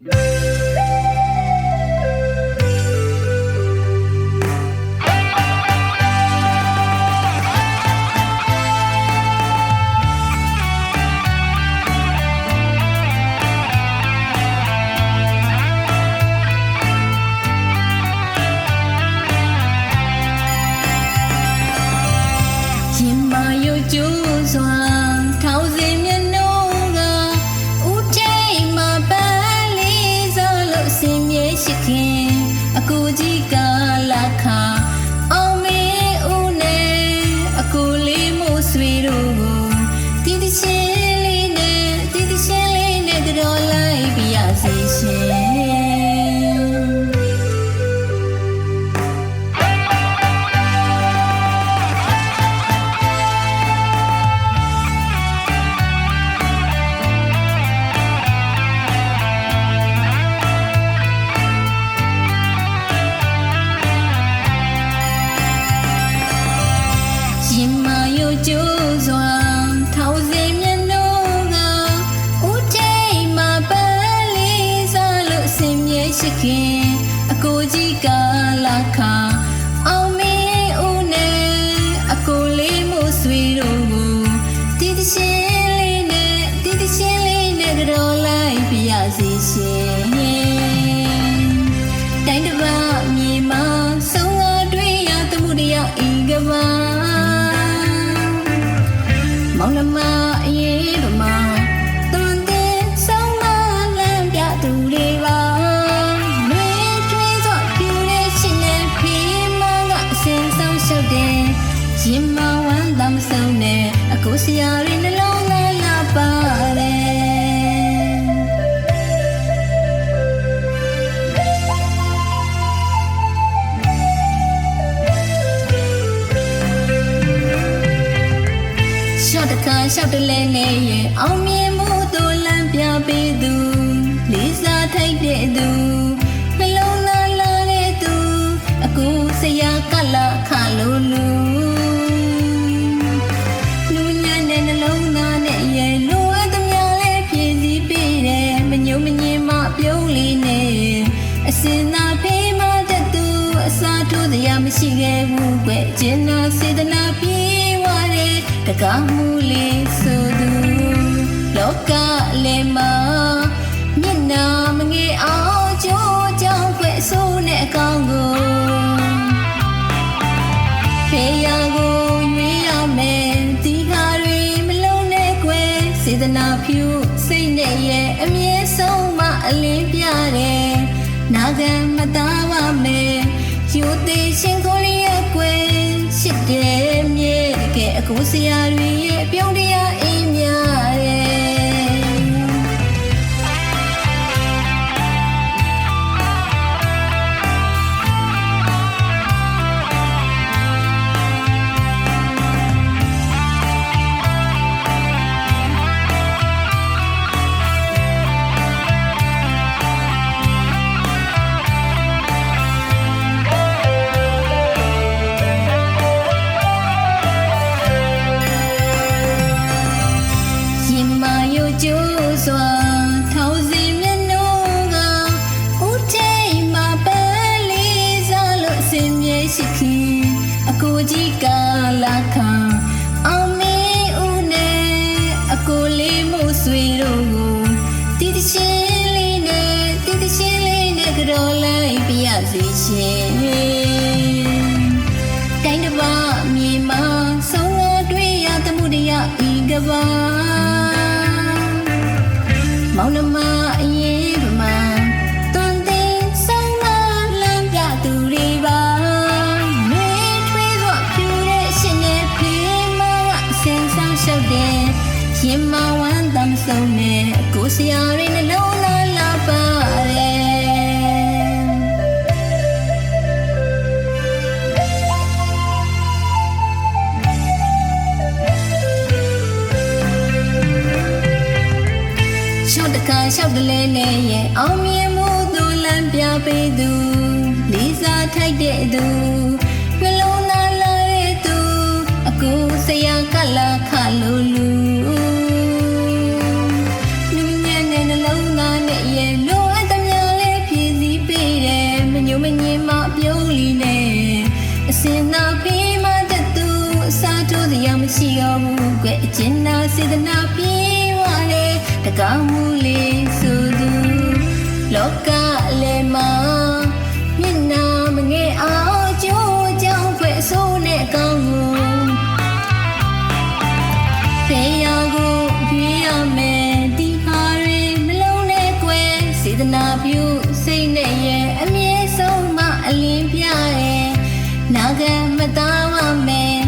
ရင် ခင်အကိုကြီးကလာခါအောင်မင်းဦးနဲ့အကိုလေးမို့ဆွေတို့ကိုတီးတီးချင်းလေးနဲ့တီးတီးချင်းလေးနဲ့ကြော်လိုက်ပြရစီရှင်တိုင်းတစ်ပါး ရှော့တခါရှော့တလဲလဲရဲ့အောင်မြင်မှုတို့လမ်းပြပေးသူလေးစားထိုက်တဲ့သူနှလုံးသားလာတဲ့သူအခုစရာကလာခလို့လူလူညံ့တဲ့နှလုံးသားနဲ့ရဲ့လိုအပ်သမျှလဲဖြည့်ဆည်းပေးတယ်မညုံမငင်မပြုံးလေးနဲ့အစင်သာဖေးမတတ်သူအစာထိုးတရားမရှိခဲ့ဘူးကွကျင်နာစေတနာပြေဝ တဲ့တကားမှုလေးဆိုသူလောကလည်းမှာမျက်နာမငယ်အောင်ကြိုးကြောင်ခွဲ့ဆိုးနဲ့အကောင်ကိုဖေးရကိုရွေးရမယ်ဒီခါတွေမလုံးနဲ့ကွယ်စေတနာဖြူစိတ်နဲ့ရဲ့အမြဲဆုံးမအလင်းပြတယ်နာခံမသားပါမယ်ယူသေးရှင်ကိုလေးရဲ့ကွ ယ် ကိုကြီးကလာခါအောင်မင်းဦးနဲ့အကိုလေးမို့ဆွေတို့ကိုတီးတချင်းလေးနဲ့တီးတချင်းလေးနဲ့ကြော်လိုက်ပြရစီရှင်တိုင်းတစ်ပါးမြေမှာဆုံးအတွေ့ရသမှုတရားဤကဘာမောင်နှမအရေးပ မဝမ်းသာမဆုံးနဲ့ကိုယ်စရာတွေနှလုံးသားလာပါတယ်ရှော့တခါရှော့တလဲလဲရဲ့အောင်မြင်မှုသူလမ်းပြပေးသူလေးစားထိုက်တဲ့သူနှလုံးသားလာတဲ့သူအကူစရာကလာခလို့လူ စေတနာပြေဝတယ်တကောင်းမှုလေးဆိုသူလောကအလယ်မှာမျက်နာမငယ်အောင်ကြိုးကြောင်ဖွဲ့အစိုးနဲ့ကောင်းကိုဖေးရကိုရွေးရမယ်ဒီဟာတွေမလုံးနဲ့ကွယ်စေတနာပြုစိတ်နဲ့ရဲ့အမြဲဆုံးမအလင်းပြရဲ့နာဂမသားမမယ်